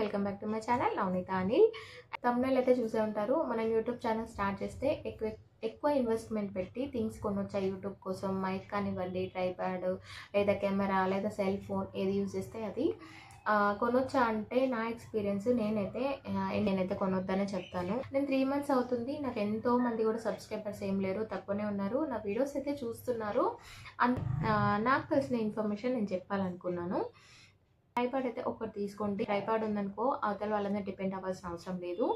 Welcome back to my channel Navaneetha అని తమ్ముళ్ళు అయితే చూసే ఉంటారు. మనం యూట్యూబ్ ఛానల్ స్టార్ట్ చేస్తే ఎక్కువ ఎక్కువ ఇన్వెస్ట్మెంట్ పెట్టి థింగ్స్ కొనొచ్చా యూట్యూబ్ కోసం? మైక్ కానివ్వండి ట్రైప్యాడ్ లేదా కెమెరా లేదా సెల్ ఫోన్ ఏది యూజ్ చేస్తే అది కొనొచ్చా అంటే నా ఎక్స్పీరియన్స్ నేనైతే నేనైతే కొనొద్దనే చెప్తాను. నేను త్రీ మంత్స్ అవుతుంది. నాకు ఎంతో మంది కూడా సబ్స్క్రైబర్స్ ఏం లేరు తక్కువనే ఉన్నారు. నా వీడియోస్ అయితే చూస్తున్నారు. అన్ నాకు తెలిసిన ఇన్ఫర్మేషన్ నేను చెప్పాలనుకున్నాను. ట్రైపాడ్ అయితే ఒకటి తీసుకోండి. ట్రైపాడ్ ఉందనుకో అవతల వాళ్ళ మీద డిపెండ్ అవ్వాల్సిన అవసరం లేదు.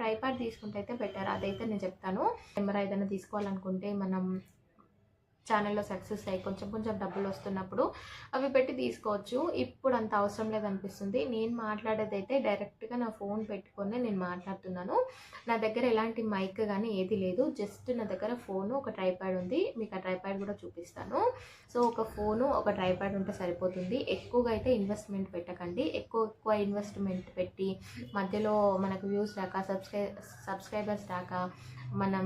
ట్రైపాడ్ తీసుకుంటే అయితే బెటర్. అదైతే నేను చెప్తాను. కెమెరా ఏదైనా తీసుకోవాలనుకుంటే మనం ఛానల్లో సక్సెస్ అయ్యి కొంచెం కొంచెం డబ్బులు వస్తున్నప్పుడు అవి పెట్టి తీసుకోవచ్చు. ఇప్పుడు అంత అవసరం లేదనిపిస్తుంది. నేను మాట్లాడేది అయితే డైరెక్ట్గా నా ఫోన్ పెట్టుకొని నేను మాట్లాడుతున్నాను. నా దగ్గర ఎలాంటి మైక్ కానీ ఏది లేదు. జస్ట్ నా దగ్గర ఫోను ఒక ట్రైప్యాడ్ ఉంది. మీకు ఆ ట్రైప్యాడ్ కూడా చూపిస్తాను. సో ఒక ఫోను ఒక ట్రైప్యాడ్ ఉంటే సరిపోతుంది. ఎక్కువగా అయితే ఇన్వెస్ట్మెంట్ పెట్టకండి. ఎక్కువ ఎక్కువ ఇన్వెస్ట్మెంట్ పెట్టి మధ్యలో మనకు వ్యూస్ రాక సబ్స్క్రై సబ్స్క్రైబర్స్ రాక మనం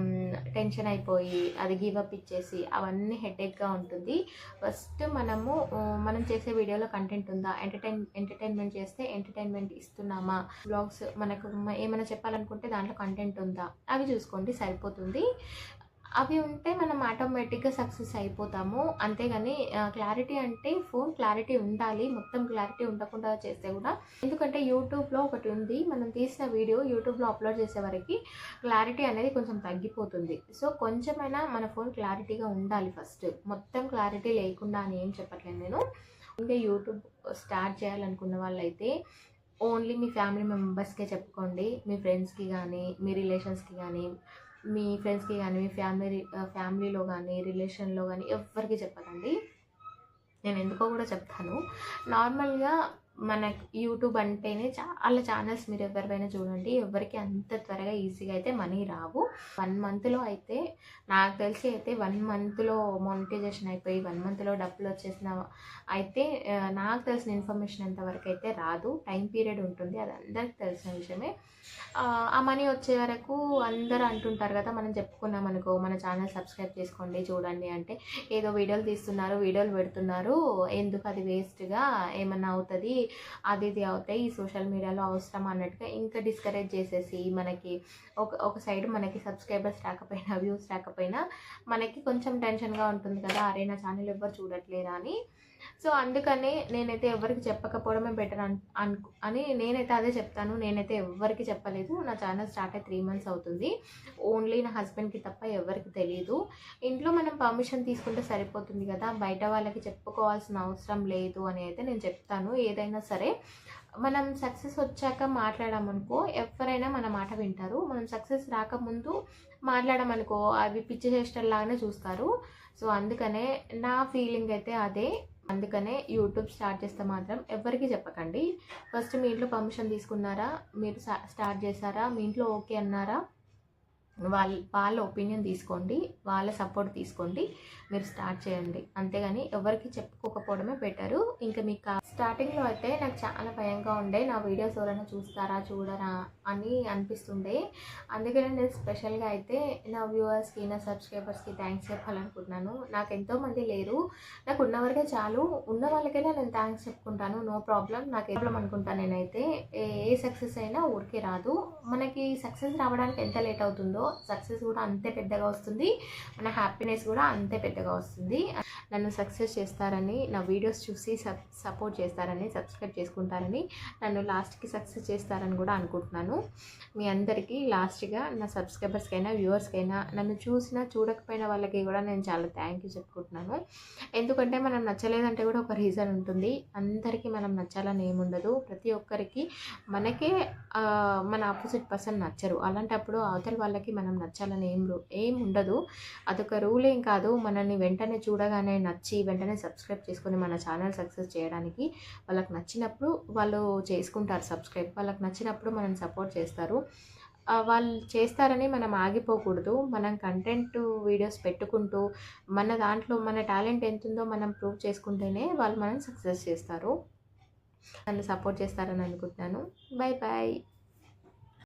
టెన్షన్ అయిపోయి అది గివ్ అప్ ఇచ్చేసి అవన్నీ హెడేక్గా ఉంటుంది. ఫస్ట్ మనము మనం చేసే వీడియోలో కంటెంట్ ఉందా? ఎంటర్టైన్ ఎంటర్టైన్మెంట్ చేస్తే ఎంటర్టైన్మెంట్ ఇస్తున్నామా? బ్లాగ్స్ మనకు ఏమైనా చెప్పాలనుకుంటే దాంట్లో కంటెంట్ ఉందా? అవి చూసుకోండి సరిపోతుంది. అవి ఉంటే మనం ఆటోమేటిక్గా సక్సెస్ అయిపోతాము. అంతేగాని క్లారిటీ అంటే ఫోన్ క్లారిటీ ఉండాలి. మొత్తం క్లారిటీ ఉండకుండా చేస్తే కూడా. ఎందుకంటే యూట్యూబ్లో ఒకటి ఉంది. మనం తీసిన వీడియో యూట్యూబ్లో అప్లోడ్ చేసే వరకు క్లారిటీ అనేది కొంచెం తగ్గిపోతుంది. సో కొంచెమైనా మన ఫోన్ క్లారిటీగా ఉండాలి ఫస్ట్ మొత్తం క్లారిటీ లేకుండా అని ఏం చెప్పట్లేదు నేను. ఇంకా యూట్యూబ్ స్టార్ట్ చేయాలనుకున్న వాళ్ళైతే ఓన్లీ మీ ఫ్యామిలీ మెంబర్స్కే చెప్పుకోండి. మీ ఫ్రెండ్స్కి కానీ మీ రిలేషన్స్కి కానీ మీ ఫ్రెండ్స్కి కానీ మీ ఫ్యామిలీ ఫ్యామిలీలో కానీ రిలేషన్లో కానీ ఎవ్వరికి చెప్పకండి. నేను ఎందుకో కూడా చెప్తాను. నార్మల్గా మన యూట్యూబ్ అంటేనే చాలా ఛానల్స్ మీరు ఎవరివైనా చూడండి ఎవరికి అంత త్వరగా ఈజీగా అయితే మనీ రావు. వన్ మంత్లో అయితే నాకు తెలిసి అయితే వన్ మంత్లో మానిటైజేషన్ అయిపోయి వన్ మంత్లో డబ్బులు వచ్చేసిన అయితే నాకు తెలిసిన ఇన్ఫర్మేషన్ ఎంతవరకు అయితే రాదు. టైం పీరియడ్ ఉంటుంది అది అందరికి తెలిసిన విషయమే. ఆ, ఆ మనీ వచ్చే వరకు అందరూ అంటుంటారు కదా మనం చెప్పుకున్నాం అనుకో మన ఛానల్ సబ్స్క్రైబ్ చేసుకోండి చూడండి అంటే ఏదో వీడియోలు తీస్తున్నారు వీడియోలు పెడుతున్నారు ఎందుకు అది వేస్ట్గా ఏమన్నా అవుతుంది? అది ఇది అవుతాయి ఈ సోషల్ మీడియాలో అవసరం అన్నట్టుగా ఇంకా డిస్కరేజ్ చేసేసి మనకి ఒక ఒక సైడ్ మనకి సబ్స్క్రైబర్స్ రాకపోయినా వ్యూస్ రాకపోయినా మనకి కొంచెం టెన్షన్గా ఉంటుంది కదా అరే నా ఛానల్ ఎవ్వరు చూడట్లేదా అని. సో అందుకనే నేనైతే ఎవరికి చెప్పకపోవడమే బెటర్ అన్ అనుకు అని నేనైతే అదే చెప్తాను. నేనైతే ఎవరికి చెప్పలేదు. నా ఛానల్ స్టార్ట్ అయ్యి త్రీ మంత్స్ అవుతుంది. ఓన్లీ నా హస్బెండ్కి తప్ప ఎవరికి తెలియదు ఇంట్లో మనం పర్మిషన్ తీసుకుంటే సరిపోతుంది కదా. బయట వాళ్ళకి చెప్పుకోవాల్సిన అవసరం లేదు అని అయితే నేను చెప్తాను. ఏదైనా సరే మనం సక్సెస్ వచ్చాక మాట్లాడామనుకో ఎవరైనా మన మాట వింటారు. మనం సక్సెస్ రాకముందు మాట్లాడమనుకో అవి పిచ్చి చేష్టల్లాగానే చూస్తారు. సో అందుకనే నా ఫీలింగ్ అయితే అదే. అందుకనే యూట్యూబ్ స్టార్ట్ చేస్తే మాత్రం ఎవరికి చెప్పకండి. ఫస్ట్ మీ ఇంట్లో పర్మిషన్ తీసుకున్నారా? మీరు స్టార్ట్ చేశారా? మీ ఇంట్లో ఓకే అన్నారా? వాళ్ళ వాళ్ళ ఒపీనియన్ తీసుకోండి వాళ్ళ సపోర్ట్ తీసుకోండి మీరు స్టార్ట్ చేయండి. అంతేగాని ఎవరికి చెప్పుకోకపోవడమే బెటరు ఇంకా మీకు స్టార్టింగ్లో అయితే నాకు చాలా భయంగా ఉండే నా వీడియోస్ ఎవరైనా చూస్తారా చూడరా అని అనిపిస్తుండే. అందుకనే నేను స్పెషల్గా అయితే నా వ్యూవర్స్కి నా సబ్స్క్రైబర్స్కి థ్యాంక్స్ చెప్పాలనుకుంటున్నాను. నాకు ఎంతోమంది లేరు. నాకు ఉన్నవరకే చాలు. ఉన్న వాళ్ళకైనా నేను థ్యాంక్స్ చెప్పుకుంటాను. నో ప్రాబ్లం నాకు ఏ ప్రాబ్లం అనుకుంటాను నేనైతే. ఏ సక్సెస్ అయినా ఊరికే రాదు. మనకి సక్సెస్ రావడానికి ఎంత లేట్ అవుతుందో సక్సెస్ కూడా అంతే పెద్దగా వస్తుంది. మన హ్యాపీనెస్ కూడా అంతే పెద్దగా వస్తుంది. నన్ను సక్సెస్ చేస్తారని నా వీడియోస్ చూసి సపోర్ట్ చేస్తారని సబ్స్క్రైబ్ చేసుకుంటారని నన్ను లాస్ట్కి సక్సెస్ చేస్తారని కూడా అనుకుంటున్నాను. మీ అందరికీ లాస్ట్గా నా సబ్స్క్రైబర్స్కైనా వ్యూవర్స్కైనా నన్ను చూసినా చూడకపోయిన వాళ్ళకి కూడా నేను చాలా థ్యాంక్ యూ చెప్పుకుంటున్నాను. ఎందుకంటే మనం నచ్చలేదంటే కూడా ఒక రీజన్ ఉంటుంది. అందరికీ మనం నచ్చాలని ఏముండదు ప్రతి ఒక్కరికి మనకే మన ఆపోజిట్ పర్సన్ నచ్చరు. అలాంటప్పుడు అవతల వాళ్ళకి మనం నచ్చాలని ఏం రూ- ఏం ఉండదు. అదొక రూల్ ఏం కాదు. మనల్ని వెంటనే చూడగానే నచ్చి వెంటనే సబ్స్క్రైబ్ చేసుకొని మన ఛానల్ సక్సెస్ చేయడానికి వాళ్ళకి నచ్చినప్పుడు వాళ్ళు చేసుకుంటారు సబ్స్క్రైబ్. వాళ్ళకి నచ్చినప్పుడు మనం సపోర్ట్ చేస్తారు. వాళ్ళు చేస్తారని మనం ఆగిపోకూడదు. మనం కంటెంట్ వీడియోస్ పెట్టుకుంటూ మన దాంట్లో మన టాలెంట్ ఎంత ఉందో మనం ప్రూవ్ చేసుకుంటేనే వాళ్ళు మనం సక్సెస్ చేస్తారు. నన్ను సపోర్ట్ చేస్తారని అనుకుంటున్నాను. Bye bye